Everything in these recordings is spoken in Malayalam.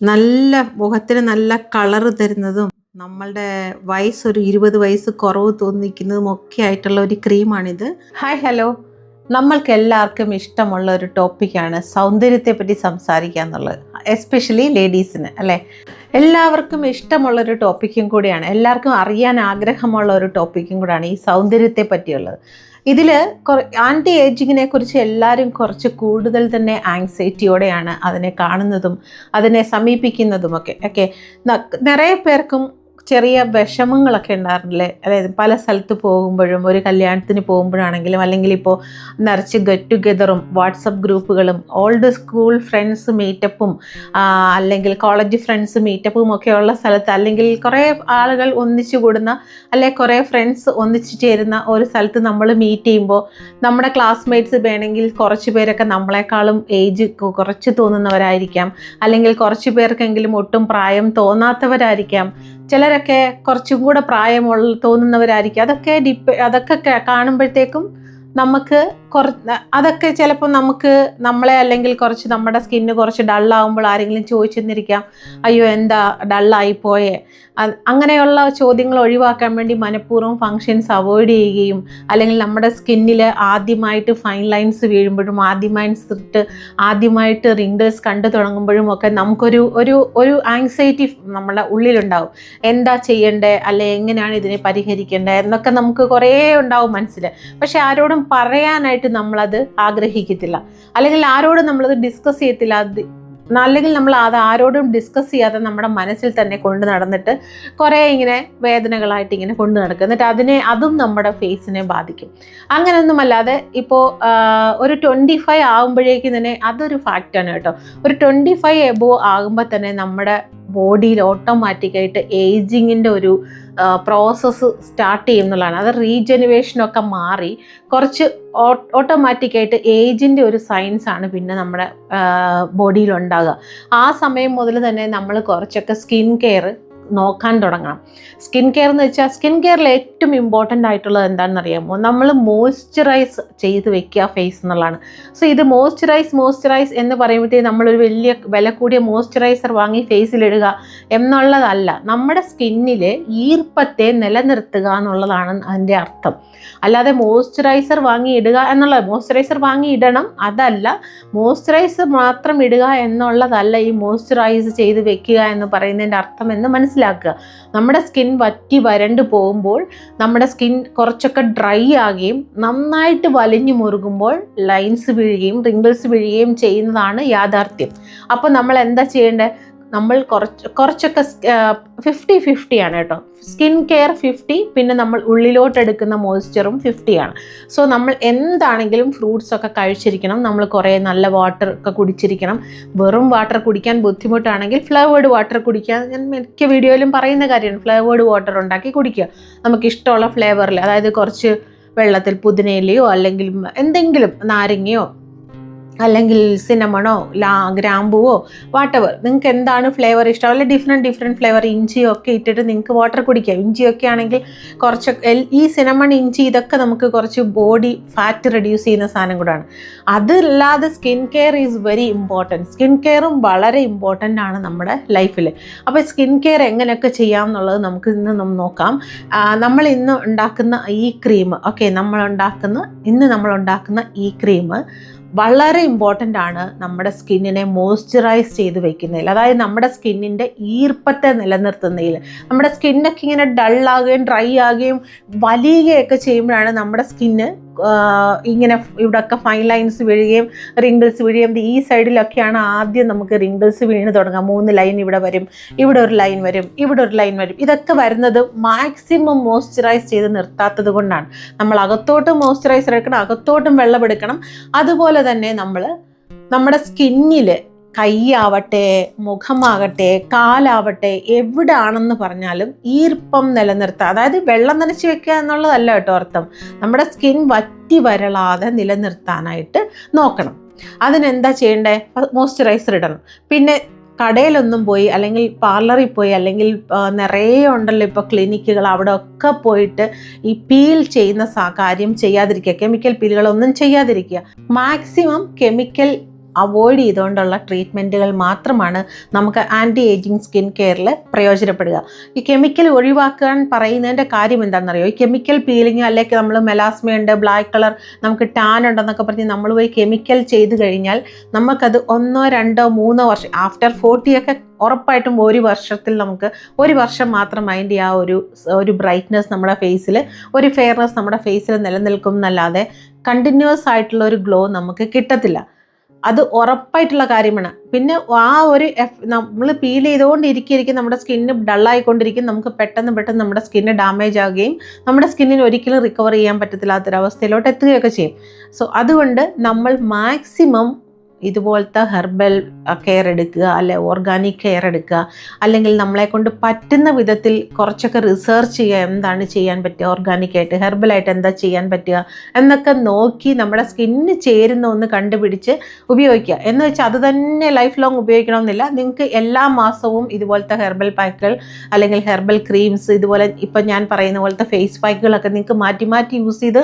നല്ല മുഖത്തിന് നല്ല കളറ് തരുന്നതും നമ്മളുടെ വയസ്സ് ഒരു ഇരുപത് വയസ്സ് കുറവ് തോന്നിക്കുന്നതും ഒക്കെ ആയിട്ടുള്ള ഒരു ക്രീമാണിത് ഹായ് ഹലോ നമ്മൾക്ക് എല്ലാവർക്കും ഇഷ്ടമുള്ള ഒരു ടോപ്പിക്കാണ് സൗന്ദര്യത്തെ പറ്റി സംസാരിക്കുക എന്നുള്ളത്. എസ്പെഷ്യലി ലേഡീസിന് അല്ലേ? എല്ലാവർക്കും ഇഷ്ടമുള്ള ഒരു ടോപ്പിക്കും കൂടിയാണ്. എല്ലാവർക്കും അറിയാൻ ആഗ്രഹമുള്ള ഒരു ടോപ്പിക്കും കൂടിയാണ് ഈ സൗന്ദര്യത്തെ പറ്റിയുള്ളത് ഇതിൽ ആന്റി ഏജിങ്ങിനെ കുറിച്ച് എല്ലാവരും കുറച്ച് കൂടുതൽ തന്നെ ആങ്സൈറ്റിയോടെയാണ് അതിനെ കാണുന്നതും അതിനെ സമീപിക്കുന്നതുമൊക്കെ ഓക്കെ നിറയെ പേർക്കും ചെറിയ വിഷമങ്ങളൊക്കെ ഉണ്ടായിരുന്നില്ലേ? അതായത് പല സ്ഥലത്ത് പോകുമ്പോഴും ഒരു കല്യാണത്തിന് പോകുമ്പോഴാണെങ്കിലും അല്ലെങ്കിൽ ഇപ്പോൾ നിറച്ച് ഗെറ്റ് ടുഗെദറും വാട്സപ്പ് ഗ്രൂപ്പുകളും ഓൾഡ് സ്കൂൾ ഫ്രണ്ട്സ് മീറ്റപ്പും അല്ലെങ്കിൽ കോളേജ് ഫ്രണ്ട്സ് മീറ്റപ്പും ഒക്കെ ഉള്ള സ്ഥലത്ത് അല്ലെങ്കിൽ കുറേ ആളുകൾ ഒന്നിച്ചു കൂടുന്ന അല്ലെ കുറേ ഫ്രണ്ട്സ് ഒന്നിച്ചു ചേരുന്ന ഒരു സ്ഥലത്ത് നമ്മൾ മീറ്റ് ചെയ്യുമ്പോൾ നമ്മുടെ ക്ലാസ്മേറ്റ്സ് വേണമെങ്കിൽ കുറച്ച് പേരൊക്കെ നമ്മളെക്കാളും ഏജ് കുറച്ച് തോന്നുന്നവരായിരിക്കാം. അല്ലെങ്കിൽ കുറച്ച് പേർക്കെങ്കിലും ഒട്ടും പ്രായം തോന്നാത്തവരായിരിക്കാം. ചിലരൊക്കെ കുറച്ചും കൂടെ പ്രായമുള്ള തോന്നുന്നവരായിരിക്കും. അതൊക്കെ ഡിപ്പ് അതൊക്കെ കാണുമ്പോഴത്തേക്കും നമുക്ക് കുറ അതൊക്കെ ചിലപ്പോൾ നമുക്ക് നമ്മളെ അല്ലെങ്കിൽ കുറച്ച് നമ്മുടെ സ്കിന്ന് കുറച്ച് ഡള്ളാവുമ്പോൾ ആരെങ്കിലും ചോദിച്ചെന്നിരിക്കാം അയ്യോ എന്താ ഡള്ളായി പോയേ? അങ്ങനെയുള്ള ചോദ്യങ്ങൾ ഒഴിവാക്കാൻ വേണ്ടി മനഃപൂർവം ഫങ്ഷൻസ് അവോയ്ഡ് ചെയ്യുകയും അല്ലെങ്കിൽ നമ്മുടെ സ്കിന്നിൽ ആദ്യമായിട്ട് ഫൈൻ ലൈൻസ് വീഴുമ്പോഴും ആദ്യമായിട്ട് ആദ്യമായിട്ട് റിങ്കിൾസ് കണ്ടു തുടങ്ങുമ്പോഴും ഒക്കെ നമുക്കൊരു ഒരു ഒരു ആങ്സൈറ്റി നമ്മുടെ ഉള്ളിലുണ്ടാവും. എന്താ ചെയ്യണ്ടേ? അല്ലെ എങ്ങനെയാണ് ഇതിനെ പരിഹരിക്കേണ്ടത് എന്നൊക്കെ നമുക്ക് കുറേ ഉണ്ടാവും മനസ്സിൽ പക്ഷെ ആരോടും പറയാനായിട്ട് നമ്മളത് ആഗ്രഹിക്കത്തില്ല. അല്ലെങ്കിൽ ആരോടും നമ്മളത് ഡിസ്കസ് ചെയ്യത്തില്ല. അല്ലെങ്കിൽ നമ്മൾ അത് ആരോടും ഡിസ്കസ് ചെയ്യാതെ നമ്മുടെ മനസ്സിൽ തന്നെ കൊണ്ടു നടന്നിട്ട് കുറേ ഇങ്ങനെ വേദനകളായിട്ട് ഇങ്ങനെ കൊണ്ടു നടക്കും. എന്നിട്ട് അതിനെ അതും നമ്മുടെ ഫേസിനെ ബാധിക്കും. അങ്ങനെയൊന്നുമല്ലാതെ ഇപ്പോൾ ഒരു ട്വന്റി ഫൈവ് ആകുമ്പോഴേക്കും തന്നെ അതൊരു ഫാക്റ്റാണ് കേട്ടോ. ഒരു ട്വന്റി ഫൈവ് എബോ ആകുമ്പോൾ തന്നെ നമ്മുടെ ബോഡിയിൽ ഓട്ടോമാറ്റിക്കായിട്ട് ഏജിങ്ങിന്റെ ഒരു പ്രോസസ്സ് സ്റ്റാർട്ട് ചെയ്യും എന്നുള്ളതാണ്. അത് റീജനുവേഷനൊക്കെ മാറി കുറച്ച് ഓട്ടോമാറ്റിക്കായിട്ട് ഏജിന്റെ ഒരു സയൻസ് ആണ് പിന്നെ നമ്മുടെ ബോഡിയിൽ ഉണ്ടാകുക ആ സമയം മുതൽ തന്നെ നമ്മൾ കുറച്ചൊക്കെ സ്കിൻ കെയർ നോക്കാൻ തുടങ്ങണം. സ്കിൻ കെയർ എന്ന് വെച്ചാൽ സ്കിൻ കെയറിൽ ഏറ്റവും ഇമ്പോർട്ടന്റ് ആയിട്ടുള്ളത് എന്താണെന്ന് അറിയാമോ നമ്മൾ മോയ്സ്ചറൈസ് ചെയ്ത് വെക്കുക ഫേസ് എന്നുള്ളതാണ്. സോ ഇത് മോയ്സ്ചറൈസ് മോയ്സ്ചറൈസ് എന്ന് പറയുമ്പോഴത്തേക്ക് നമ്മളൊരു വലിയ വില കൂടിയ മോയ്സ്ചറൈസർ വാങ്ങി ഫേസിലിടുക എന്നുള്ളതല്ല. നമ്മുടെ സ്കിന്നിലെ ഈർപ്പത്തെ നിലനിർത്തുക എന്നുള്ളതാണ് അതിന്റെ അർത്ഥം. അല്ലാതെ മോയ്സ്ചറൈസർ വാങ്ങി ഇടുക എന്നുള്ളത് മോയ്സ്ചറൈസർ വാങ്ങി ഇടണം അതല്ല മോയ്സ്ചറൈസർ മാത്രം ഇടുക എന്നുള്ളതല്ല ഈ മോയ്സ്ചറൈസ് ചെയ്ത് വെക്കുക എന്ന് പറയുന്നതിന്റെ അർത്ഥം എന്ന് മനസ്സിലാക്കുക നമ്മുടെ സ്കിൻ വറ്റി വരണ്ട് പോകുമ്പോൾ നമ്മുടെ സ്കിൻ കുറച്ചൊക്കെ ഡ്രൈ ആകുകയും നന്നായിട്ട് വലിഞ്ഞു മുറുകുമ്പോൾ ലൈൻസ് വീഴുകയും റിങ്കിൾസ് വീഴുകയും ചെയ്യുന്നതാണ് യാഥാർത്ഥ്യം. അപ്പോൾ നമ്മൾ എന്താ ചെയ്യേണ്ടത് നമ്മൾ കുറച്ച് കുറച്ചൊക്കെ ഫിഫ്റ്റി ഫിഫ്റ്റി ആണ് കേട്ടോ. സ്കിൻ കെയർ ഫിഫ്റ്റി പിന്നെ നമ്മൾ ഉള്ളിലോട്ട് എടുക്കുന്ന മോയ്സ്ചറും ഫിഫ്റ്റി ആണ്. സോ നമ്മൾ എന്താണെങ്കിലും ഫ്രൂട്ട്സ് ഒക്കെ കഴിച്ചിരിക്കണം. നമ്മൾ കുറേ നല്ല വാട്ടർ ഒക്കെ കുടിച്ചിരിക്കണം. വെറും വാട്ടർ കുടിക്കാൻ ബുദ്ധിമുട്ടാണെങ്കിൽ ഫ്ലേവേഡ് വാട്ടർ കുടിക്കുക. ഞാൻ മിക്ക വീഡിയോയിലും പറയുന്ന കാര്യമാണ്. ഫ്ലേവേഡ് വാട്ടർ ഉണ്ടാക്കി കുടിക്കുക. നമുക്ക് ഇഷ്ടമുള്ള ഫ്ലേവറിൽ അതായത് കുറച്ച് വെള്ളത്തിൽ പുതിനയിലയോ അല്ലെങ്കിൽ എന്തെങ്കിലും നാരങ്ങയോ അല്ലെങ്കിൽ സിനമണോ ലാ ഗ്രാമ്പുവോ വാട്ടവർ നിങ്ങൾക്ക് എന്താണ് ഫ്ലേവർ ഇഷ്ടം? അല്ലെങ്കിൽ ഡിഫറെന്റ് ഡിഫറെന്റ് ഫ്ലേവർ ഇഞ്ചിയോ ഒക്കെ ഇട്ടിട്ട് നിങ്ങൾക്ക് വാട്ടർ കുടിക്കാം. ഇഞ്ചിയൊക്കെ ആണെങ്കിൽ കുറച്ച് ഈ സിനമൺ ഇഞ്ചി ഇതൊക്കെ നമുക്ക് കുറച്ച് ബോഡി ഫാറ്റ് റെഡ്യൂസ് ചെയ്യുന്ന സാധനം കൂടാണ്. അതല്ലാതെ skin care is very important skin കെയറും വളരെ ഇമ്പോർട്ടന്റ് ആണ് നമ്മുടെ ലൈഫിൽ അപ്പോൾ സ്കിൻ കെയർ എങ്ങനെയൊക്കെ ചെയ്യാം എന്നുള്ളത് നമുക്ക് ഇന്ന് നോക്കാം. നമ്മൾ ഇന്ന് ഉണ്ടാക്കുന്ന ഈ ക്രീം ഓക്കെ നമ്മൾ ഉണ്ടാക്കുന്ന ഇന്ന് നമ്മൾ ഉണ്ടാക്കുന്ന ഈ ക്രീം വളരെ ഇമ്പോർട്ടന്റ് ആണ് നമ്മുടെ സ്കിന്നിനെ മോയ്സ്ചറൈസ് ചെയ്ത് വെക്കുന്നതിൽ. അതായത് നമ്മുടെ സ്കിന്നിന്റെ ഈർപ്പത്തെ നിലനിർത്തുന്നതിൽ. നമ്മുടെ സ്കിന്നൊക്കെ ഇങ്ങനെ ഡൾ ഡള്ളാകുകയും ഡ്രൈ ആകുകയും വലിയുകയൊക്കെ ചെയ്യുമ്പോഴാണ് നമ്മുടെ സ്കിന്ന് ഇങ്ങനെ ഇവിടെയൊക്കെ ഫൈൻ ലൈൻസ് വീഴുകയും റിങ്കിൾസ് വീഴുകയും. ഈ സൈഡിലൊക്കെയാണ് ആദ്യം നമുക്ക് റിങ്കിൾസ് വീണ് തുടങ്ങാം. മൂന്ന് ലൈൻ ഇവിടെ വരും ഇവിടെ ഒരു ലൈൻ വരും ഇവിടെ ഒരു ലൈൻ വരും. ഇതൊക്കെ വരുന്നത് മാക്സിമം മോയ്സ്ചറൈസ് ചെയ്ത് നിർത്താത്തത് കൊണ്ടാണ്. നമ്മൾ അകത്തോട്ടും മോയ്സ്ചറൈസർ എടുക്കണം അകത്തോട്ടും വെള്ളം എടുക്കണം. അതുപോലെ തന്നെ നമ്മൾ നമ്മുടെ സ്കിന്നിൽ കൈയാവട്ടെ മുഖമാകട്ടെ കാലാവട്ടെ എവിടെ ആണെന്ന് പറഞ്ഞാലും ഈർപ്പം നിലനിർത്തുക. അതായത് വെള്ളം നനച്ച് വെക്കുക എന്നുള്ളതല്ല കേട്ടോ അർത്ഥം. നമ്മുടെ സ്കിൻ വറ്റി വരളാതെ നിലനിർത്താനായിട്ട് നോക്കണം. അതിനെന്താ ചെയ്യേണ്ടേ? മോയ്സ്ചറൈസർ ഇടണം. പിന്നെ കടയിലൊന്നും പോയി അല്ലെങ്കിൽ പാർലറിൽ പോയി അല്ലെങ്കിൽ നിറയെ ഉണ്ടല്ലോ ഇപ്പോൾ ക്ലിനിക്കുകൾ അവിടെ ഒക്കെ പോയിട്ട് ഈ പീൽ ചെയ്യുന്ന കാര്യം ചെയ്യാതിരിക്കുക. കെമിക്കൽ പീലുകളൊന്നും ചെയ്യാതിരിക്കുക. മാക്സിമം കെമിക്കൽ അവോയ്ഡ് ചെയ്തുകൊണ്ടുള്ള ട്രീറ്റ്മെന്റുകൾ മാത്രമാണ് നമുക്ക് ആന്റി ഏജിങ് സ്കിൻ കെയറിൽ പ്രയോജനപ്പെടുക. ഈ കെമിക്കൽ ഒഴിവാക്കാൻ പറയുന്നതിന്റെ കാര്യം എന്താണെന്നറിയോ? ഈ കെമിക്കൽ പീലിംഗ് അല്ലെങ്കിൽ നമ്മൾ മെലാസ്മയുണ്ട് ബ്ലാക്ക് കളർ നമുക്ക് ടാൻ ഉണ്ടെന്നൊക്കെ പറഞ്ഞ് നമ്മൾ പോയി കെമിക്കൽ ചെയ്ത് കഴിഞ്ഞാൽ നമുക്കത് ഒന്നോ രണ്ടോ മൂന്നോ വർഷം ആഫ്റ്റർ ഫോർട്ടിയൊക്കെ ഉറപ്പായിട്ടും ഒരു വർഷത്തിൽ നമുക്ക് ഒരു വർഷം മാത്രം അതിന്റെ ആ ഒരു ഒരു ബ്രൈറ്റ്നെസ് നമ്മുടെ ഫേസിൽ ഒരു ഫെയർനെസ് നമ്മുടെ ഫേസിൽ നിലനിൽക്കും എന്നല്ലാതെ കണ്ടിന്യൂസ് ആയിട്ടുള്ള ഒരു ഗ്ലോ നമുക്ക് കിട്ടത്തില്ല. അത് ഉറപ്പായിട്ടുള്ള കാര്യമാണ്. പിന്നെ ആ ഒരു എഫ് നമ്മൾ പീൽ ചെയ്തുകൊണ്ടിരിക്കും നമ്മുടെ സ്കിന്ന് ഡള്ളായിക്കൊണ്ടിരിക്കും നമുക്ക് പെട്ടെന്ന് പെട്ടെന്ന് നമ്മുടെ സ്കിന്ന് ഡാമേജ് ആവുകയും നമ്മുടെ സ്കിന്നിന് ഒരിക്കലും റിക്കവർ ചെയ്യാൻ പറ്റത്തില്ലാത്തൊരവസ്ഥയിലോട്ട് എത്തുകയൊക്കെ ചെയ്യും. സോ അതുകൊണ്ട് നമ്മൾ മാക്സിമം ഇതുപോലത്തെ ഹെർബൽ കെയർ എടുക്കുക അല്ലെ ഓർഗാനിക് കെയർ എടുക്കുക അല്ലെങ്കിൽ നമ്മളെ കൊണ്ട് പറ്റുന്ന വിധത്തിൽ കുറച്ചൊക്കെ റിസർച്ച് ചെയ്യുക എന്താണ് ചെയ്യാൻ പറ്റുക ഓർഗാനിക്കായിട്ട് ഹെർബലായിട്ട് എന്താ ചെയ്യാൻ പറ്റുക എന്നൊക്കെ നോക്കി നമ്മുടെ സ്കിന്നിന് ചേരുന്ന ഒന്ന് കണ്ടുപിടിച്ച് ഉപയോഗിക്കുക. എന്ന് വെച്ചാൽ അത് തന്നെ ലൈഫ് ലോങ് ഉപയോഗിക്കണമെന്നില്ല. നിങ്ങൾക്ക് എല്ലാ മാസവും ഇതുപോലത്തെ ഹെർബൽ പാക്കുകൾ അല്ലെങ്കിൽ ഹെർബൽ ക്രീംസ് ഇതുപോലെ ഇപ്പം ഞാൻ പറയുന്ന പോലത്തെ ഫേസ് പാക്കുകളൊക്കെ നിങ്ങൾക്ക് മാറ്റി മാറ്റി യൂസ് ചെയ്ത്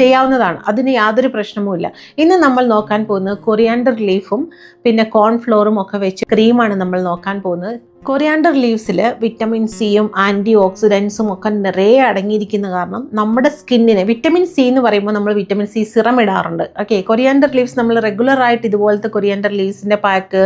ചെയ്യാവുന്നതാണ്. അതിന് യാതൊരു പ്രശ്നവുമില്ല. ഇന്ന് നമ്മൾ നോക്കാൻ പോകുന്നത് കൊറിയാൻ കൊറിയാണ്ടർ ലീഫും പിന്നെ കോൺഫ്ലോറും ഒക്കെ വെച്ച് ക്രീമാണ് നമ്മൾ നോക്കാൻ പോകുന്നത്. കൊറിയാണ്ടർ ലീവ്സിൽ വിറ്റമിൻ സിയും ആന്റി ഓക്സിഡൻസും ഒക്കെ നിറയെ അടങ്ങിയിരിക്കുന്ന കാരണം നമ്മുടെ സ്കിന്നിന് വിറ്റമിൻ സി എന്ന് പറയുമ്പോൾ നമ്മൾ വിറ്റമിൻ സി സിറം ഇടാറുണ്ട്. ഓക്കെ കൊറിയാണ്ടർ ലീവ്സ് നമ്മൾ റെഗുലർ ആയിട്ട് ഇതുപോലത്തെ കൊറിയാണ്ടർ ലീവ്സിന്റെ പാക്ക്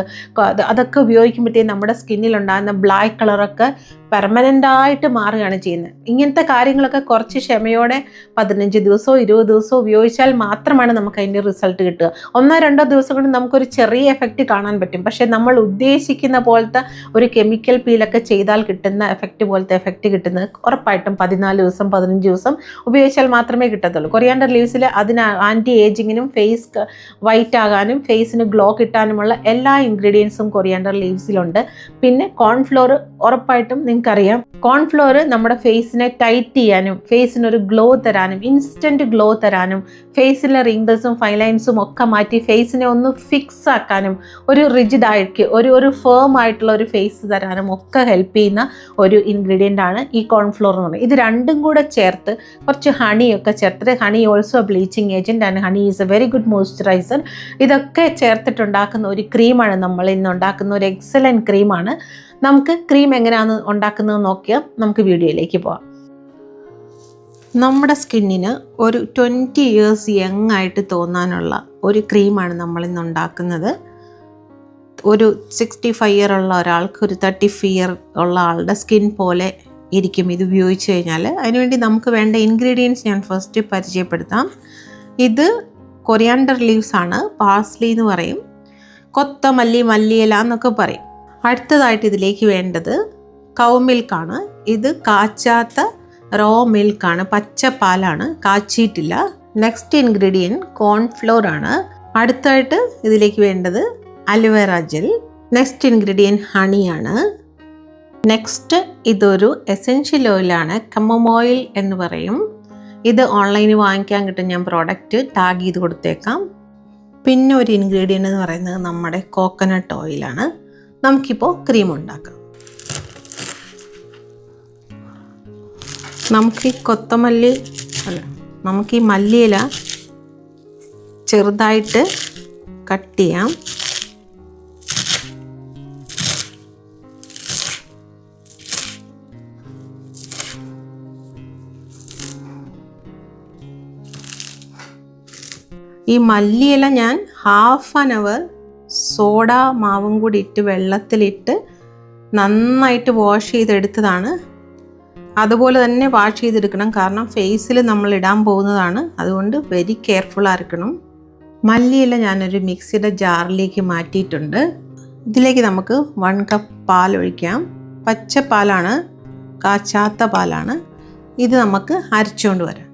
അതൊക്കെ ഉപയോഗിക്കുമ്പോഴത്തേക്കും നമ്മുടെ സ്കിന്നിൽ ഉണ്ടാകുന്ന ബ്ലാക്ക് കളറൊക്കെ പെർമനന്റ് ആയിട്ട് മാറുകയാണ് ചെയ്യുന്നത്. ഇങ്ങനത്തെ കാര്യങ്ങളൊക്കെ കുറച്ച് ക്ഷമയോടെ പതിനഞ്ച് ദിവസമോ ഇരുപത് ദിവസമോ ഉപയോഗിച്ചാൽ മാത്രമാണ് നമുക്ക് അതിന്റെ റിസൾട്ട് കിട്ടുക. ഒന്നോ രണ്ടോ ദിവസം കൊണ്ട് നമുക്കൊരു ചെറിയ എഫക്റ്റ് കാണാൻ പറ്റും. പക്ഷേ നമ്മൾ ഉദ്ദേശിക്കുന്ന പോലത്തെ ഒരു കെമിക്കൽ പീലൊക്കെ ചെയ്താൽ കിട്ടുന്ന എഫക്റ്റ് പോലത്തെ എഫക്റ്റ് കിട്ടുന്നത് ഉറപ്പായിട്ടും പതിനാല് ദിവസം പതിനഞ്ച് ദിവസം ഉപയോഗിച്ചാൽ മാത്രമേ കിട്ടത്തുള്ളൂ. കൊറിയാണ്ടർ ലീവ്സിൽ അതിന് ആന്റി ഏജിങ്ങിനും ഫേസ് വൈറ്റ് ആകാനും ഫേസിന് ഗ്ലോ കിട്ടാനുമുള്ള എല്ലാ ഇൻഗ്രീഡിയൻസും കൊറിയാണ്ടർ ലീവ്സിലുണ്ട് പിന്നെ കോൺഫ്ലോർ ഉറപ്പായിട്ടും നിങ്ങൾക്കറിയാം. കോൺഫ്ലോർ നമ്മുടെ ഫേസിനെ ടൈറ്റ് ചെയ്യാനും ഫേസിനൊരു ഗ്ലോ തരാനും ഇൻസ്റ്റന്റ് ഗ്ലോ തരാനും ഫേസിലെ റിങ്കിൾസും ഫൈലൈൻസും ഒക്കെ മാറ്റി ഫേസിനെ ഒന്ന് ഫിക്സ് ആക്കാനും ഒരു റിജിഡ് ആയിട്ട് ഒരു ഒരു ഫേം ആയിട്ടുള്ള ഒരു ഫേസ് തരാനും ഒക്കെ ഹെൽപ്പ് ചെയ്യുന്ന ഒരു ഇൻഗ്രീഡിയന്റ് ആണ് ഈ കോൺഫ്ലോർ എന്ന് പറയുന്നത്. ഇത് രണ്ടും കൂടെ ചേർത്ത് കുറച്ച് ഹണിയൊക്കെ ചേർത്തിട്ട് honey also bleaching agent and honey is a very good moisturiser ഇതൊക്കെ ചേർത്തിട്ടുണ്ടാക്കുന്ന ഒരു ക്രീമാണ് നമ്മൾ ഇന്ന് ഉണ്ടാക്കുന്ന ഒരു എക്സലന്റ് ക്രീമാണ് നമുക്ക് ക്രീം എങ്ങനെയാണ് ഉണ്ടാക്കുന്നത് നോക്കിയാൽ നമുക്ക് വീഡിയോയിലേക്ക് പോവാം. നമ്മുടെ സ്കിന്നിന് ഒരു ട്വന്റി ഇയേഴ്സ് യങ് ആയിട്ട് തോന്നാനുള്ള ഒരു ക്രീമാണ് നമ്മളിന്ന് ഉണ്ടാക്കുന്നത്. ഒരു സിക്സ്റ്റി ഫൈവ് ഇയർ ഉള്ള ഒരാൾക്ക് ഒരു തേർട്ടി ഇയർ ഉള്ള ആളുടെ സ്കിൻ പോലെ ഇരിക്കും. ഇത് ഉപയോഗിച്ച് കഴിഞ്ഞാൽ അതിനുവേണ്ടി നമുക്ക് വേണ്ട ഇൻഗ്രീഡിയൻസ് ഞാൻ ഫസ്റ്റ് പരിചയപ്പെടുത്താം. ഇത് കൊറിയാണ്ടർ ലീവ്സ് ആണ് പാസ്ലി എന്ന് പറയും കൊത്തമല്ലി മല്ലിയില എന്നൊക്കെ പറയും. അടുത്തതായിട്ട് ഇതിലേക്ക് വേണ്ടത് കൗ മിൽക്കാണ് ഇത് കാച്ചാത്ത റോ മിൽക്കാണ് പച്ച പാലാണ് കാച്ചിയിട്ടില്ല. നെക്സ്റ്റ് ഇൻഗ്രീഡിയന്റ് കോൺഫ്ലോർ ആണ്. അടുത്തായിട്ട് ഇതിലേക്ക് വേണ്ടത് aloe vera gel next ingredient ഹണിയാണ് next ഇതൊരു എസെൻഷ്യൽ ഓയിലാണ് കമ്മമോയിൽ എന്ന് പറയും. ഇത് ഓൺലൈനിൽ വാങ്ങിക്കാൻ കിട്ടും ഞാൻ പ്രോഡക്റ്റ് ടാഗ് ചെയ്ത് കൊടുത്തേക്കാം. പിന്നെ ഒരു ഇൻഗ്രീഡിയന്റ് എന്ന് പറയുന്നത് നമ്മുടെ കോക്കനട്ട് ഓയിലാണ് നമുക്കിപ്പോൾ ക്രീം ഉണ്ടാക്കാം. നമുക്ക് ഈ കൊത്തമല്ലി അല്ല നമുക്ക് ഈ മല്ലിയില ചെറുതായിട്ട് കട്ട് ചെയ്യാം. ഈ മല്ലിയില ഞാൻ ഹാഫ് ആൻ അവർ സോഡ മാവും കൂടി ഇട്ട് വെള്ളത്തിലിട്ട് നന്നായിട്ട് വാഷ് ചെയ്തെടുത്തതാണ്. അതുപോലെ തന്നെ വാഷ് ചെയ്തെടുക്കണം. കാരണം ഫേസിൽ നമ്മൾ ഇടാൻ പോകുന്നതാണ്. അതുകൊണ്ട് വെരി കെയർഫുൾ ആയിരിക്കണം. മല്ലിയില ഞാനൊരു മിക്സിയുടെ ജാറിലേക്ക് മാറ്റിയിട്ടുണ്ട്. ഇതിലേക്ക് നമുക്ക് വൺ കപ്പ് പാൽ ഒഴിക്കാം. പച്ച പാലാണ് കാച്ചാത്ത പാലാണ്. ഇത് നമുക്ക് അരച്ചുകൊണ്ട് വരാം.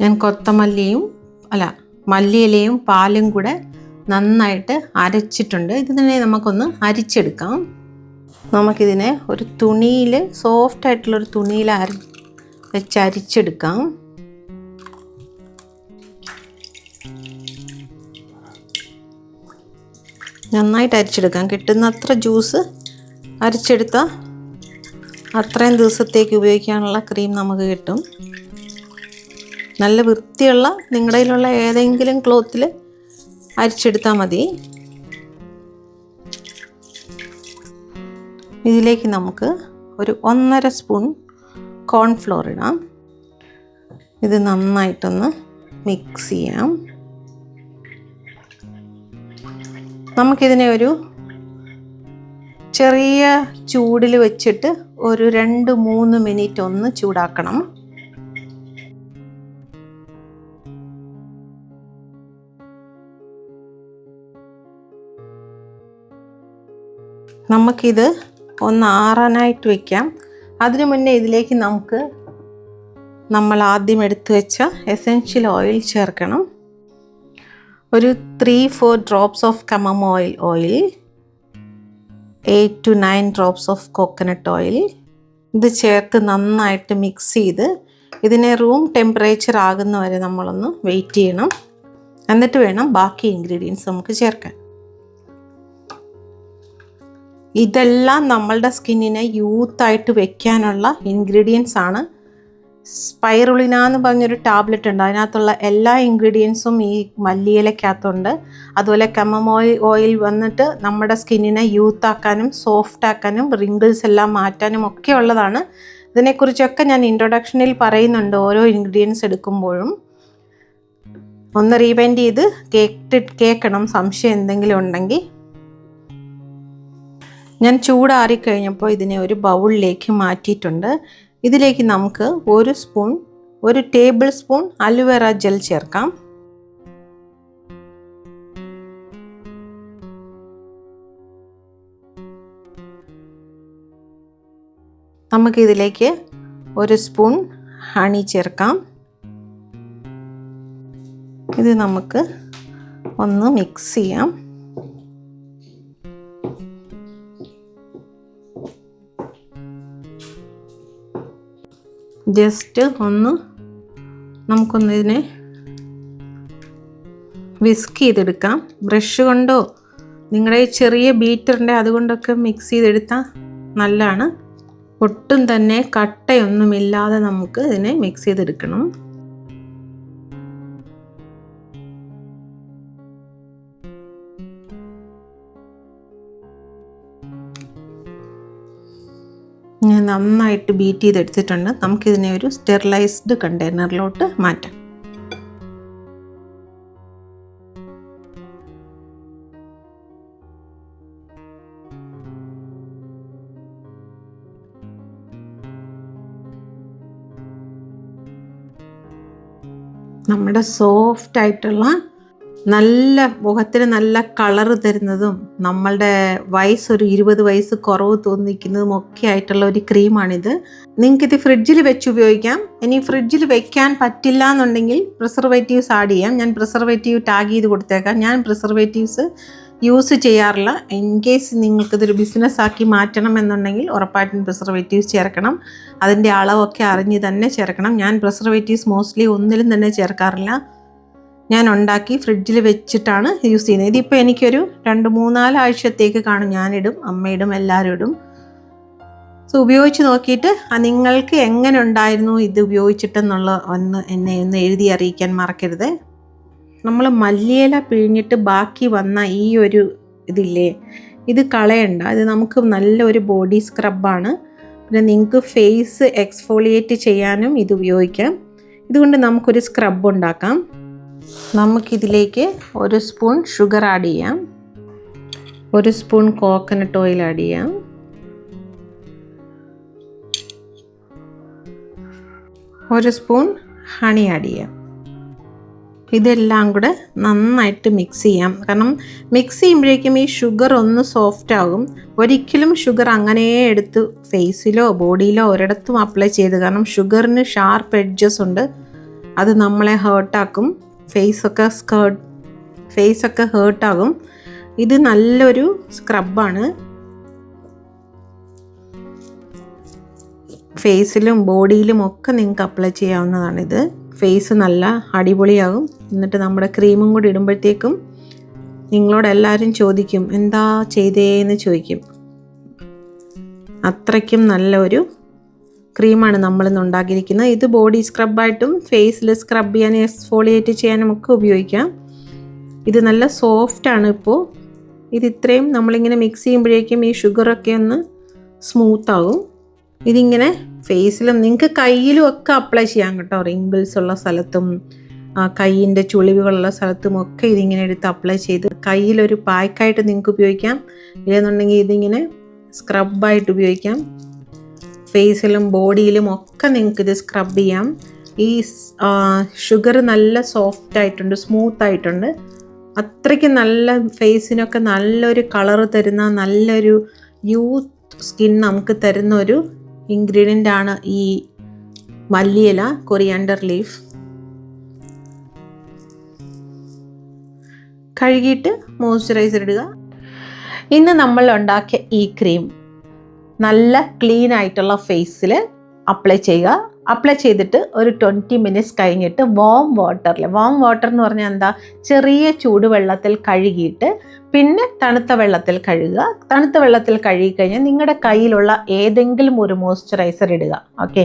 ഞാൻ കൊത്തമല്ലിയും അല്ല മല്ലിയിലയും പാലും കൂടെ നന്നായിട്ട് അരച്ചിട്ടുണ്ട്. ഇത് തന്നെ നമുക്കൊന്ന് അരിച്ചെടുക്കാം. നമുക്കിതിനെ ഒരു തുണിയിൽ സോഫ്റ്റ് ആയിട്ടുള്ളൊരു തുണിയിൽ അര വെച്ച് അരിച്ചെടുക്കാം. നന്നായിട്ട് അരിച്ചെടുക്കാം. കിട്ടുന്ന അത്ര ജ്യൂസ് അരിച്ചെടുത്താൽ അത്രയും ദിവസത്തേക്ക് ഉപയോഗിക്കാനുള്ള ക്രീം നമുക്ക് കിട്ടും. നല്ല വൃത്തിയുള്ള നിങ്ങളുടെ കയ്യിലുള്ള ഏതെങ്കിലും ക്ലോത്തിൽ അരിച്ചെടുത്താൽ മതി. ഇതിലേക്ക് നമുക്ക് ഒരു ഒന്നര സ്പൂൺ കോൺഫ്ലോർ ഇടാം. ഇത് നന്നായിട്ടൊന്ന് മിക്സ് ചെയ്യാം. നമുക്കിതിനെ ഒരു ചെറിയ ചൂടിൽ വെച്ചിട്ട് ഒരു രണ്ട് മൂന്ന് മിനിറ്റ് ഒന്ന് ചൂടാക്കണം. നമുക്കിത് ഒന്ന് ആറാനായിട്ട് വയ്ക്കാം അതിനു മുന്നേ ഇതിലേക്ക് നമുക്ക് നമ്മൾ ആദ്യം എടുത്തു വെച്ച എസെൻഷ്യൽ ഓയിൽ ചേർക്കണം. ഒരു three four drops of കമം oil oil eight to nine drops of coconut oil ഇത് ചേർത്ത് നന്നായിട്ട് മിക്സ് ചെയ്ത് ഇതിനെ റൂം ടെമ്പറേച്ചർ ആകുന്ന വരെ നമ്മളൊന്ന് വെയിറ്റ് ചെയ്യണം. എന്നിട്ട് വേണം ബാക്കി ഇൻഗ്രീഡിയൻസ് നമുക്ക് ചേർക്കാൻ. ഇതെല്ലാം നമ്മളുടെ സ്കിന്നിനെ യൂത്തായിട്ട് വെക്കാനുള്ള ഇൻഗ്രീഡിയൻസ് ആണ്. സ്പൈറുളിന എന്ന് പറഞ്ഞൊരു ടാബ്ലറ്റ് ഉണ്ട്. അതിനകത്തുള്ള എല്ലാ ഇൻഗ്രീഡിയൻസും ഈ മല്ലിയിലക്കകത്തുണ്ട്. അതുപോലെ കെമമോയിൽ ഓയിൽ വന്നിട്ട് നമ്മുടെ സ്കിന്നിനെ യൂത്ത് ആക്കാനും സോഫ്റ്റ് ആക്കാനും റിങ്കിൾസ് എല്ലാം മാറ്റാനും ഒക്കെ ഉള്ളതാണ്. ഇതിനെക്കുറിച്ചൊക്കെ ഞാൻ ഇൻട്രൊഡക്ഷനിൽ പറയുന്നുണ്ട് ഓരോ ഇൻഗ്രീഡിയൻസ് എടുക്കുമ്പോഴും. ഒന്ന് റീവൈൻഡ് ചെയ്ത് കേട്ടിട്ട് കേൾക്കണം സംശയം എന്തെങ്കിലും ഉണ്ടെങ്കിൽ ഞാൻ ചൂടാറിക്കഴിഞ്ഞപ്പോൾ ഇതിനെ ഒരു ബൗളിലേക്ക് മാറ്റിയിട്ടുണ്ട്. ഇതിലേക്ക് നമുക്ക് ഒരു സ്പൂൺ ഒരു ടേബിൾ സ്പൂൺ അലുവേറ ജെൽ ചേർക്കാം. നമുക്കിതിലേക്ക് ഒരു സ്പൂൺ ഹണി ചേർക്കാം. ഇത് നമുക്ക് ഒന്ന് മിക്സ് ചെയ്യാം. ജസ്റ്റ് ഒന്ന് നമുക്കൊന്ന് ഇതിനെ വിസ്ക് ചെയ്തെടുക്കാം. ബ്രഷ് കൊണ്ടോ? നിങ്ങളുടെ ഈ ചെറിയ ബീറ്ററിന്റെ അതുകൊണ്ടൊക്കെ മിക്സ് ചെയ്തെടുത്താൽ നല്ലതാണ്. ഒട്ടും തന്നെ കട്ടയൊന്നുമില്ലാതെ നമുക്ക് ഇതിനെ മിക്സ് ചെയ്തെടുക്കണം. ഞാൻ നന്നായിട്ട് ബീറ്റ് ചെയ്തെടുത്തിട്ടുണ്ട്. നമുക്കിതിനെ ഒരു സ്റ്റെറിലൈസ്ഡ് കണ്ടെയ്നറിലോട്ട് മാറ്റാം. നമ്മുടെ സോഫ്റ്റ് ആയിട്ടുള്ള നല്ല മുഖത്തിന് നല്ല കളറ് തരുന്നതും നമ്മളുടെ വയസ്സ് ഒരു ഇരുപത് വയസ്സ് കുറവ് തോന്നിക്കുന്നതും ഒക്കെ ആയിട്ടുള്ള ഒരു ക്രീമാണിത്. നിങ്ങൾക്ക് ഇത് ഫ്രിഡ്ജിൽ വെച്ച് ഉപയോഗിക്കാം. ഇനി ഫ്രിഡ്ജിൽ വെക്കാൻ പറ്റില്ല എന്നുണ്ടെങ്കിൽ പ്രിസർവേറ്റീവ്സ് ആഡ് ചെയ്യാം. ഞാൻ പ്രിസർവേറ്റീവ് ടാഗ് ചെയ്ത് കൊടുത്തേക്കാം. ഞാൻ പ്രിസർവേറ്റീവ്സ് യൂസ് ചെയ്യാറില്ല. ഇൻ കേസ് നിങ്ങൾക്കിതൊരു ബിസിനസ് ആക്കി മാറ്റണം എന്നുണ്ടെങ്കിൽ ഉറപ്പായിട്ടും പ്രിസർവേറ്റീവ്സ് ചേർക്കണം. അതിന്റെ അളവൊക്കെ അറിഞ്ഞ് തന്നെ ചേർക്കണം. ഞാൻ പ്രിസർവേറ്റീവ്സ് മോസ്റ്റ്ലി ഒന്നിലും തന്നെ ചേർക്കാറില്ല. ഞാൻ ഉണ്ടാക്കി ഫ്രിഡ്ജിൽ വെച്ചിട്ടാണ് യൂസ് ചെയ്യുന്നത്. ഇതിപ്പോൾ എനിക്കൊരു രണ്ട് മൂന്നാലാഴ്ചത്തേക്ക് കാണും. ഞാനിടും അമ്മയിടും എല്ലാവരും ഇടും. സോ ഉപയോഗിച്ച് നോക്കിയിട്ട് നിങ്ങൾക്ക് എങ്ങനെ ഉണ്ടായിരുന്നു? ഇത് ഉപയോഗിച്ചിട്ടെന്നുള്ള ഒന്ന് എന്നെ ഒന്ന് എഴുതി അറിയിക്കാൻ മറക്കരുത്. നമ്മൾ മല്ലിയില പിഴിഞ്ഞിട്ട് ബാക്കി വന്ന ഈ ഒരു ഇതില്ലേ ഇത് കളയണ്ട. ഇത് നമുക്ക് നല്ലൊരു ബോഡി സ്ക്രബാണ് പിന്നെ നിങ്ങൾക്ക് ഫേസ് എക്സ്ഫോളിയേറ്റ് ചെയ്യാനും ഇത് ഉപയോഗിക്കാം. ഇതുകൊണ്ട് നമുക്കൊരു സ്ക്രബ് ഉണ്ടാക്കാം. നമുക്കിതിലേക്ക് ഒരു സ്പൂൺ ഷുഗർ ആഡ് ചെയ്യാം. ഒരു സ്പൂൺ കോക്കനട്ട് ഓയിൽ ആഡ് ചെയ്യാം. ഒരു സ്പൂൺ ഹണി ആഡ് ചെയ്യാം. ഇതെല്ലാം കൂടെ നന്നായിട്ട് മിക്സ് ചെയ്യാം. കാരണം മിക്സ് ചെയ്യുമ്പോഴേക്കും ഈ ഷുഗർ ഒന്ന് സോഫ്റ്റ് ആകും. ഒരിക്കലും ഷുഗർ അങ്ങനെ എടുത്ത് ഫേസിലോ ബോഡിയിലോ ഒരിടത്തും അപ്ലൈ ചെയ്ത് കാരണം ഷുഗറിന് ഷാർപ്പ് എഡ്ജസ് ഉണ്ട്. അത് നമ്മളെ ഹേർട്ടാക്കും ഫേസൊക്കെ സ്കേർട്ട് ഫേസൊക്കെ ഹേർട്ടാകും. ഇത് നല്ലൊരു സ്ക്രബാണ്. ഫേസിലും ബോഡിയിലും ഒക്കെ നിങ്ങൾക്ക് അപ്ലൈ ചെയ്യാവുന്നതാണിത്. ഫേസ് നല്ല അടിപൊളിയാകും. എന്നിട്ട് നമ്മുടെ ക്രീമും കൂടി ഇടുമ്പോഴത്തേക്കും നിങ്ങളോട് എല്ലാവരും ചോദിക്കും എന്താ ചെയ്തേന്ന്? ചോദിക്കും. അത്രയ്ക്കും നല്ല ഒരു ക്രീമാണ് നമ്മളിന്ന് ഉണ്ടാക്കിയിരിക്കുന്നത്. ഇത് ബോഡി സ്ക്രബായിട്ടും ഫേസിൽ സ്ക്രബ് ചെയ്യാനും എക്സ്ഫോളിയേറ്റ് ചെയ്യാനും ഒക്കെ ഉപയോഗിക്കാം. ഇത് നല്ല സോഫ്റ്റാണ് ഇപ്പോൾ ഇത് ഇത്രയും നമ്മളിങ്ങനെ മിക്സ് ചെയ്യുമ്പോഴേക്കും ഈ ഷുഗറൊക്കെ ഒന്ന് സ്മൂത്ത് ആവും. ഇതിങ്ങനെ ഫേസിലും നിങ്ങൾക്ക് കയ്യിലും ഒക്കെ അപ്ലൈ ചെയ്യാം കേട്ടോ. റിങ്കിൾസ് ഉള്ള സ്ഥലത്തും ആ, കയ്യിന്റെ ചുളിവുകളുള്ള സ്ഥലത്തും ഒക്കെ ഇതിങ്ങനെ എടുത്ത് അപ്ലൈ ചെയ്ത് കയ്യിലൊരു പായ്ക്കായിട്ട് നിങ്ങൾക്ക് ഉപയോഗിക്കാം. ഇല്ലെന്നുണ്ടെങ്കിൽ ഇതിങ്ങനെ സ്ക്രബായിട്ട് ഉപയോഗിക്കാം. ഫേസിലും ബോഡിയിലും ഒക്കെ നിങ്ങൾക്ക് ഇത് സ്ക്രബ് ചെയ്യാം. ഈ ഷുഗർ നല്ല സോഫ്റ്റ് ആയിട്ടുണ്ട് സ്മൂത്ത് ആയിട്ടുണ്ട്. അത്രയ്ക്ക് നല്ല ഫേസിനൊക്കെ നല്ലൊരു കളറ് തരുന്ന നല്ലൊരു യൂത്ത് സ്കിൻ നമുക്ക് തരുന്ന ഒരു ഇൻഗ്രീഡിയന്റ് ആണ് ഈ മല്ലിയില കൊറിയാണ്ടർ ലീഫ് കഴുകിയിട്ട് മോയ്സ്ചറൈസർ ഇടുക. ഇന്ന് നമ്മൾ ഉണ്ടാക്കിയ ഈ ക്രീം നല്ല ക്ലീൻ ആയിട്ടുള്ള ഫേസിൽ അപ്ലൈ ചെയ്യുക. അപ്ലൈ ചെയ്തിട്ട് ഒരു ട്വന്റി മിനിറ്റ്സ് കഴിഞ്ഞിട്ട് വാം വാട്ടറിൽ വാം വാട്ടർ എന്ന് പറഞ്ഞാൽ എന്താ? ചെറിയ ചൂടുവെള്ളത്തിൽ കഴുകിയിട്ട് പിന്നെ തണുത്ത വെള്ളത്തിൽ കഴുകുക. തണുത്ത വെള്ളത്തിൽ കഴുകി കഴിഞ്ഞാൽ നിങ്ങളുടെ കയ്യിലുള്ള ഏതെങ്കിലും ഒരു മോയ്സ്ചറൈസർ ഇടുക. ഓക്കെ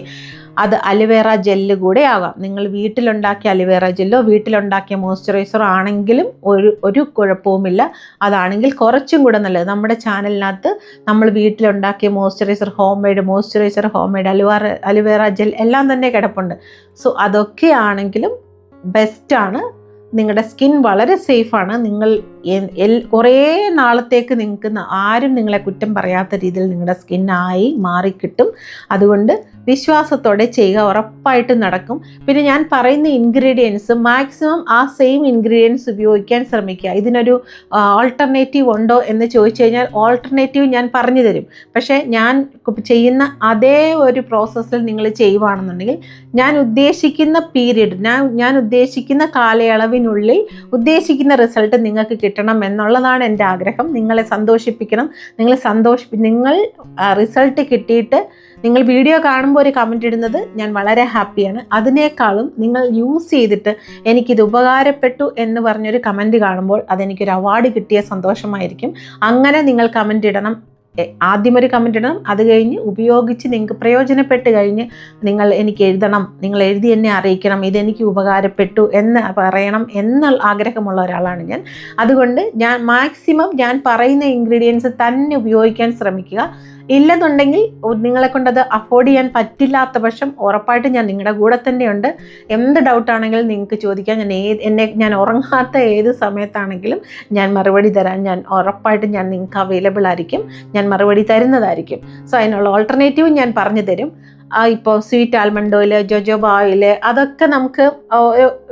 അത് അലുവേറ ജെല്ല് കൂടെ ആവാം. നിങ്ങൾ വീട്ടിലുണ്ടാക്കിയ അലുവേറ ജെല്ലോ വീട്ടിലുണ്ടാക്കിയ മോയ്സ്ചറൈസറോ ആണെങ്കിലും ഒരു ഒരു കുഴപ്പവുമില്ല. അതാണെങ്കിൽ കുറച്ചും കൂടെ നല്ലത്. നമ്മുടെ ചാനലിനകത്ത് നമ്മൾ വീട്ടിലുണ്ടാക്കിയ moisturiser home made moisturiser home made aloe vera aloe vera gel എല്ലാം തന്നെ കിടപ്പുണ്ട്. സോ അതൊക്കെ ആണെങ്കിലും ബെസ്റ്റാണ് നിങ്ങളുടെ സ്കിൻ വളരെ സേഫാണ് നിങ്ങൾ കുറേ നാളത്തേക്ക് നിങ്ങൾക്ക് ആരും നിങ്ങളെ കുറ്റം പറയാത്ത രീതിയിൽ നിങ്ങളുടെ സ്കിന്നായി മാറിക്കിട്ടും. അതുകൊണ്ട് വിശ്വാസത്തോടെ ചെയ്യുക ഉറപ്പായിട്ടും നടക്കും. പിന്നെ ഞാൻ പറയുന്ന ഇൻഗ്രീഡിയൻസ് മാക്സിമം ആ സെയിം ഇൻഗ്രീഡിയൻസ് ഉപയോഗിക്കാൻ ശ്രമിക്കുക. ഇതിനൊരു ഓൾട്ടർനേറ്റീവ് ഉണ്ടോ എന്ന് ചോദിച്ചു കഴിഞ്ഞാൽ ഓൾട്ടർനേറ്റീവ് ഞാൻ പറഞ്ഞു തരും. പക്ഷേ ഞാൻ ചെയ്യുന്ന അതേ ഒരു പ്രോസസ്സിൽ നിങ്ങൾ ചെയ്യുവാണെന്നുണ്ടെങ്കിൽ ഞാൻ ഉദ്ദേശിക്കുന്ന പീരീഡ് ഞാൻ ഞാൻ ഉദ്ദേശിക്കുന്ന കാലയളവിനുള്ളിൽ ഉദ്ദേശിക്കുന്ന റിസൾട്ട് നിങ്ങൾക്ക് കിട്ടണം എന്നുള്ളതാണ് എന്റെ ആഗ്രഹം. നിങ്ങളെ സന്തോഷിപ്പിക്കണം. നിങ്ങൾ സന്തോഷി നിങ്ങൾ റിസൾട്ട് കിട്ടിയിട്ട് നിങ്ങൾ വീഡിയോ കാണുമ്പോൾ ഒരു കമന്റ് ഇടുന്നത് ഞാൻ വളരെ ഹാപ്പിയാണ്. അതിനേക്കാളും നിങ്ങൾ യൂസ് ചെയ്തിട്ട് എനിക്കിത് ഉപകാരപ്പെട്ടു എന്ന് പറഞ്ഞൊരു കമന്റ് കാണുമ്പോൾ അതെനിക്കൊരു അവാർഡ് കിട്ടിയ സന്തോഷമായിരിക്കും. അങ്ങനെ നിങ്ങൾ കമന്റ് ഇടണം. ആദ്യം ഒരു കമന്റ് ഇടണം. അത് കഴിഞ്ഞ് ഉപയോഗിച്ച് നിങ്ങൾക്ക് പ്രയോജനപ്പെട്ട് കഴിഞ്ഞ് നിങ്ങൾ എനിക്ക് എഴുതണം. നിങ്ങൾ എഴുതി എന്നെ അറിയിക്കണം. ഇതെനിക്ക് ഉപകാരപ്പെട്ടു എന്ന് പറയണം എന്ന ആഗ്രഹമുള്ള ഒരാളാണ് ഞാൻ. അതുകൊണ്ട് ഞാൻ മാക്സിമം ഞാൻ പറയുന്ന ഇൻഗ്രീഡിയൻസ് തന്നെ ഉപയോഗിക്കാൻ ശ്രമിക്കുക. ഇല്ലെന്നുണ്ടെങ്കിൽ നിങ്ങളെ കൊണ്ടത് അഫോർഡ് ചെയ്യാൻ പറ്റില്ലാത്ത പക്ഷം ഉറപ്പായിട്ടും ഞാൻ നിങ്ങളുടെ കൂടെ തന്നെയുണ്ട്. എന്ത് ഡൗട്ടാണെങ്കിലും നിങ്ങൾക്ക് ചോദിക്കാം. ഞാൻ ഏത് എന്നെ ഞാൻ ഉറങ്ങാത്ത ഏത് സമയത്താണെങ്കിലും ഞാൻ മറുപടി തരാൻ ഞാൻ ഉറപ്പായിട്ടും ഞാൻ നിങ്ങൾക്ക് അവൈലബിൾ ആയിരിക്കും. ഞാൻ മറുപടി തരുന്നതായിരിക്കും. സോ അതിനുള്ള ഓൾട്ടർനേറ്റീവ് ഞാൻ പറഞ്ഞു തരും. ഇപ്പോൾ sweet almond oil jojoba oil അതൊക്കെ നമുക്ക്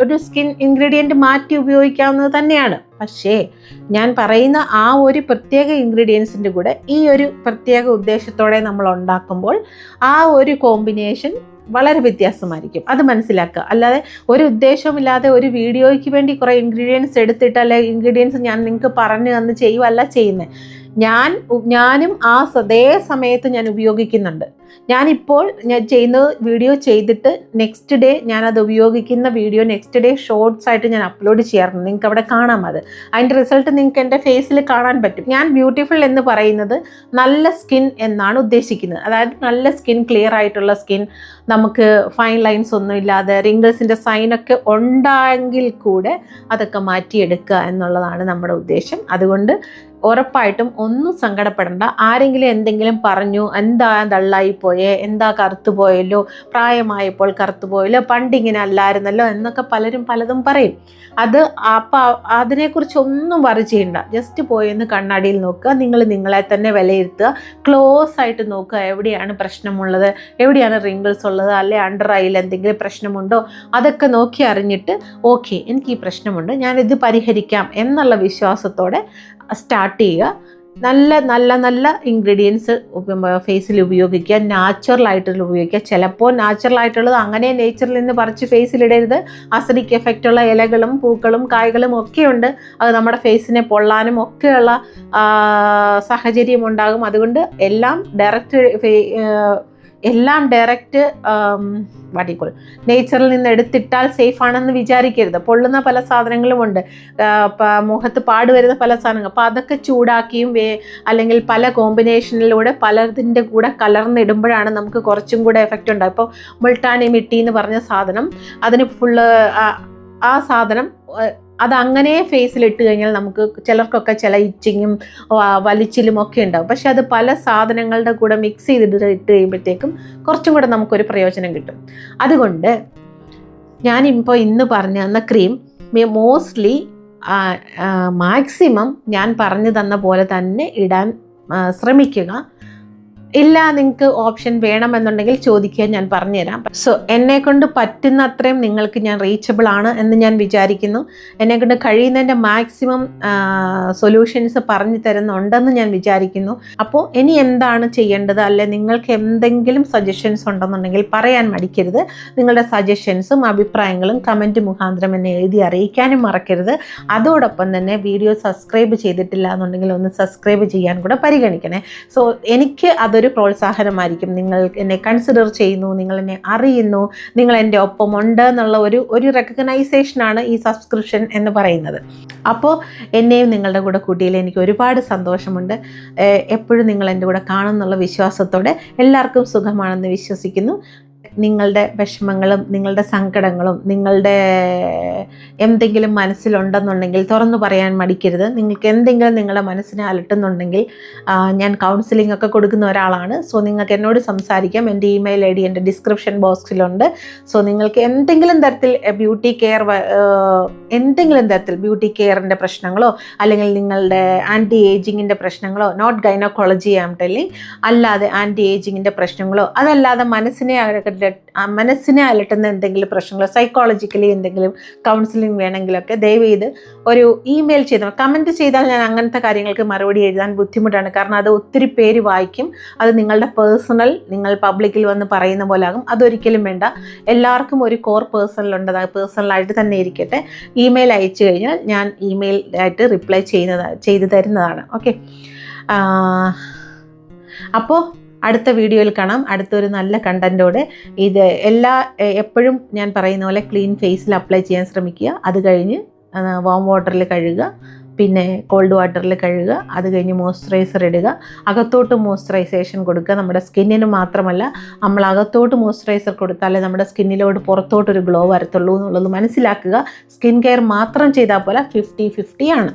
ഒരു സ്കിൻ ഇൻഗ്രീഡിയന്റ് മാറ്റി ഉപയോഗിക്കാവുന്നത് തന്നെയാണ്. പക്ഷേ ഞാൻ പറയുന്ന ആ ഒരു പ്രത്യേക ഇൻഗ്രീഡിയൻസിന്റെ കൂടെ ഈ ഒരു പ്രത്യേക ഉദ്ദേശത്തോടെ നമ്മൾ ഉണ്ടാക്കുമ്പോൾ ആ ഒരു കോമ്പിനേഷൻ വളരെ വ്യത്യാസമായിരിക്കും. അത് മനസ്സിലാക്കുക. അല്ലാതെ ഒരു ഉദ്ദേശമില്ലാതെ ഒരു വീഡിയോയ്ക്ക് വേണ്ടി കുറേ ഇൻഗ്രീഡിയൻസ് എടുത്തിട്ട് അല്ലെ ഇൻഗ്രീഡിയൻസ് ഞാൻ നിങ്ങൾക്ക് പറഞ്ഞു തന്ന് ചെയ്യുമല്ല ചെയ്യുന്നത് ഞാൻ ഞാനും ആ അതേ സമയത്ത് ഞാൻ ഉപയോഗിക്കുന്നുണ്ട്. ഞാനിപ്പോൾ ഞാൻ ചെയ്യുന്ന വീഡിയോ ചെയ്തിട്ട് നെക്സ്റ്റ് ഡേ ഞാനത് ഉപയോഗിക്കുന്ന വീഡിയോ നെക്സ്റ്റ് ഡേ ഷോർട്സ് ആയിട്ട് ഞാൻ അപ്ലോഡ് ചെയ്യാറുണ്ട്. നിങ്ങൾക്ക് അവിടെ കാണാം അത്. അതിന്റെ റിസൾട്ട് നിങ്ങൾക്ക് എന്റെ ഫേസിൽ കാണാൻ പറ്റും. ഞാൻ ബ്യൂട്ടിഫുൾ എന്ന് പറയുന്നത് നല്ല സ്കിൻ എന്നാണ് ഉദ്ദേശിക്കുന്നത്. അതായത് നല്ല സ്കിൻ ക്ലിയർ ആയിട്ടുള്ള സ്കിൻ നമുക്ക് ഫൈൻ ലൈൻസ് ഒന്നും ഇല്ലാതെ റിങ്കിൾസിന്റെ സൈനൊക്കെ ഉണ്ടായെങ്കിൽ കൂടെ അതൊക്കെ മാറ്റിയെടുക്കുക എന്നുള്ളതാണ് നമ്മുടെ ഉദ്ദേശം. അതുകൊണ്ട് ഉറപ്പായിട്ടും ഒന്നും സങ്കടപ്പെടണ്ട. ആരെങ്കിലും എന്തെങ്കിലും പറഞ്ഞു എന്താ ദള്ളായി പോയേ എന്താ കറുത്തു പോയല്ലോ? പ്രായമായപ്പോൾ കറുത്തു പോയല്ലോ? പണ്ടിങ്ങനെ അല്ലായിരുന്നല്ലോ? എന്നൊക്കെ പലരും പലതും പറയും. അത് അപ്പം അതിനെക്കുറിച്ച് ഒന്നും വറി ചെയ്യണ്ട. ജസ്റ്റ് പോയെന്ന് കണ്ണാടിയിൽ നോക്കുക. നിങ്ങൾ നിങ്ങളെ തന്നെ വിലയിരുത്തുക. ക്ലോസ് ആയിട്ട് നോക്കുക. എവിടെയാണ് പ്രശ്നമുള്ളത്? എവിടെയാണ് റിങ്കിൾസ് ഉള്ളത്? അല്ലെ അണ്ടർ ഐയിൽ എന്തെങ്കിലും പ്രശ്നമുണ്ടോ? അതൊക്കെ നോക്കി അറിഞ്ഞിട്ട് ഓക്കെ എനിക്ക് ഈ പ്രശ്നമുണ്ട്. ഞാനിത് പരിഹരിക്കാം എന്നുള്ള വിശ്വാസത്തോടെ സ്റ്റാർട്ട് ചെയ്യുക. നല്ല നല്ല നല്ല ഇൻഗ്രീഡിയൻസ് ഫേസിൽ ഉപയോഗിക്കുക. നാച്ചുറൽ ആയിട്ടുള്ള ഉപയോഗിക്കുക. ചിലപ്പോൾ നാച്ചുറൽ ആയിട്ടുള്ളത് അങ്ങനെ നേച്ചറിൽ നിന്ന് പറിച്ച് ഫേസിലിടരുത് അസിഡിക് എഫക്റ്റ് ഉള്ള ഇലകളും പൂക്കളും കായ്കളും ഒക്കെയുണ്ട് അത് നമ്മുടെ ഫേസിനെ പൊള്ളാനും ഒക്കെയുള്ള സാഹചര്യം ഉണ്ടാകും. അതുകൊണ്ട് എല്ലാം ഡയറക്റ്റ് എല്ലാം ഡയറക്റ്റ് വാട്ടിക്കോൾ നേച്ചറിൽ നിന്ന് എടുത്തിട്ടാൽ സേഫ് ആണെന്ന് വിചാരിക്കരുത്. പൊള്ളുന്ന പല സാധനങ്ങളും ഉണ്ട്. മുഖത്ത് പാട് വരുന്ന പല സാധനങ്ങൾ. അപ്പോൾ അതൊക്കെ ചൂടാക്കിയും വേ അല്ലെങ്കിൽ പല കോമ്പിനേഷനിലൂടെ പലതിന്റെ കൂടെ കലർന്നിടുമ്പോഴാണ് നമുക്ക് കുറച്ചും കൂടെ എഫക്റ്റ് ഉണ്ടാകും ഇപ്പോൾ മുൾട്ടാനി മിട്ടി എന്ന് പറഞ്ഞ സാധനം അതിന് ഫുള്ള് ആ സാധനം ആ, ഫേസിലിട്ട് കഴിഞ്ഞാൽ നമുക്ക് ചിലർക്കൊക്കെ ചില ഇച്ചിങ്ങും വലിച്ചിലും ഒക്കെ ഉണ്ടാവും. പക്ഷെ അത് പല സാധനങ്ങളുടെ കൂടെ മിക്സ് ചെയ്തിട്ട് ഇട്ട് കഴിയുമ്പോഴത്തേക്കും കുറച്ചും കൂടെ നമുക്കൊരു പ്രയോജനം കിട്ടും. അതുകൊണ്ട് ഞാനിപ്പോൾ ഇന്ന് പറഞ്ഞു തന്ന ക്രീം മോസ്റ്റ്ലി മാക്സിമം ഞാൻ പറഞ്ഞു തന്ന പോലെ തന്നെ ഇടാൻ ശ്രമിക്കുക. ഇല്ല നിങ്ങൾക്ക് ഓപ്ഷൻ വേണമെന്നുണ്ടെങ്കിൽ ചോദിക്കുക ഞാൻ പറഞ്ഞുതരാം. സോ എന്നെ കൊണ്ട് പറ്റുന്ന അത്രയും നിങ്ങൾക്ക് ഞാൻ റീച്ചബിൾ ആണ് എന്ന് ഞാൻ വിചാരിക്കുന്നു. എന്നെ കൊണ്ട് കഴിയുന്നതിന്റെ മാക്സിമം സൊല്യൂഷൻസ് പറഞ്ഞു തരുന്നുണ്ടെന്ന് ഞാൻ വിചാരിക്കുന്നു. അപ്പോൾ ഇനി എന്താണ് ചെയ്യേണ്ടത്? അല്ലെ നിങ്ങൾക്ക് എന്തെങ്കിലും സജഷൻസ് ഉണ്ടെന്നുണ്ടെങ്കിൽ പറയാൻ മടിക്കരുത്. നിങ്ങളുടെ സജഷൻസും അഭിപ്രായങ്ങളും കമന്റ് മുഖാന്തരം എന്നെ എഴുതി അറിയിക്കാനും മറക്കരുത്. അതോടൊപ്പം തന്നെ വീഡിയോ സബ്സ്ക്രൈബ് ചെയ്തിട്ടില്ല എന്നുണ്ടെങ്കിൽ ഒന്ന് സബ്സ്ക്രൈബ് ചെയ്യാൻ കൂടെ പരിഗണിക്കണേ. സോ എനിക്ക് അതൊരു പ്രോത്സാഹനമായിരിക്കും. നിങ്ങൾ എന്നെ കൺസിഡർ ചെയ്യുന്നു നിങ്ങൾ എന്നെ അറിയുന്നു നിങ്ങൾ എന്റെ ഒപ്പമുണ്ട് എന്നുള്ള ഒരു ഒരു റെക്കഗ്നൈസേഷനാണ് ഈ സബ്സ്ക്രിപ്ഷൻ എന്ന് പറയുന്നത്. അപ്പോൾ എന്നെയും നിങ്ങളുടെ കൂടെ കൂട്ടിയിൽ എനിക്ക് ഒരുപാട് സന്തോഷമുണ്ട്. എപ്പോഴും നിങ്ങൾ എന്റെ കൂടെ കാണുന്നുള്ള വിശ്വാസത്തോടെ എല്ലാവർക്കും സുഖമാണെന്ന് വിശ്വസിക്കുന്നു. നിങ്ങളുടെ വിഷമങ്ങളും നിങ്ങളുടെ സങ്കടങ്ങളും നിങ്ങളുടെ എന്തെങ്കിലും മനസ്സിലുണ്ടെന്നുണ്ടെങ്കിൽ തുറന്നു പറയാൻ മടിക്കരുത്. നിങ്ങൾക്ക് എന്തെങ്കിലും നിങ്ങളുടെ മനസ്സിനെ അലട്ടുന്നുണ്ടെങ്കിൽ ഞാൻ കൗൺസിലിംഗ് ഒക്കെ കൊടുക്കുന്ന ഒരാളാണ്. സോ നിങ്ങൾക്ക് എന്നോട് സംസാരിക്കാം. എന്റെ ഇമെയിൽ ഐ ഡി എന്റെ ഡിസ്ക്രിപ്ഷൻ ബോക്സിലുണ്ട് സോ നിങ്ങൾക്ക് എന്തെങ്കിലും തരത്തിൽ ബ്യൂട്ടി കെയർ എന്തെങ്കിലും തരത്തിൽ ബ്യൂട്ടി കെയറിന്റെ പ്രശ്നങ്ങളോ അല്ലെങ്കിൽ നിങ്ങളുടെ ആന്റി ഏജിങ്ങിന്റെ പ്രശ്നങ്ങളോ നോട്ട് ഗൈനോക്കോളജി ആം ടെല്ലിങ് അല്ലാതെ ആന്റി ഏജിങ്ങിന്റെ പ്രശ്നങ്ങളോ അതല്ലാതെ മനസ്സിനെ ആ മനസ്സിനെ അലട്ടുന്ന എന്തെങ്കിലും പ്രശ്നങ്ങളോ സൈക്കോളജിക്കലി എന്തെങ്കിലും കൗൺസിലിംഗ് വേണമെങ്കിലൊക്കെ ദയവ് ചെയ്ത് ഒരു ഇമെയിൽ ചെയ്താൽ കമന്റ് ചെയ്താൽ ഞാൻ അങ്ങനത്തെ കാര്യങ്ങൾക്ക് മറുപടി എഴുതാൻ ബുദ്ധിമുട്ടാണ്. കാരണം അത് ഒത്തിരി പേര് വായിക്കും. അത് നിങ്ങളുടെ പേഴ്സണൽ നിങ്ങൾ പബ്ലിക്കിൽ വന്ന് പറയുന്ന പോലെ ആകും അതൊരിക്കലും വേണ്ട. എല്ലാവർക്കും ഒരു കോർ പേഴ്സണലുണ്ട് അത് പേഴ്സണലായിട്ട് തന്നെ ഇരിക്കട്ടെ. ഇമെയിൽ അയച്ചു കഴിഞ്ഞാൽ ഞാൻ ഇമെയിൽ ആയിട്ട് റിപ്ലൈ ചെയ്യുന്നതാണ് ചെയ്തു തരുന്നതാണ്. ഓക്കെ അപ്പോൾ അടുത്ത വീഡിയോയിൽ കാണാം. അടുത്തൊരു നല്ല കണ്ടന്റോടെ ഇത് എല്ലാ എപ്പോഴും ഞാൻ പറയുന്ന പോലെ ക്ലീൻ ഫേസിൽ അപ്ലൈ ചെയ്യാൻ ശ്രമിക്കുക. അത് കഴിഞ്ഞ് വാം വാട്ടറിൽ കഴുകുക. പിന്നെ കോൾഡ് വാട്ടറിൽ കഴുകുക. അത് കഴിഞ്ഞ് മോയ്സ്ചറൈസർ ഇടുക. അകത്തോട്ട് മോയ്സ്ചറൈസേഷൻ കൊടുക്കുക. നമ്മുടെ സ്കിന്നിന് മാത്രമല്ല നമ്മൾ അകത്തോട്ട് മോയ്സ്ചറൈസർ കൊടുത്താലേ നമ്മുടെ സ്കിന്നിലോട്ട് പുറത്തോട്ടൊരു ഗ്ലോ വരത്തുള്ളൂ എന്നുള്ളത് മനസ്സിലാക്കുക. സ്കിൻ കെയർ മാത്രം ചെയ്താൽ പോലെ ഫിഫ്റ്റി ഫിഫ്റ്റി ആണ്.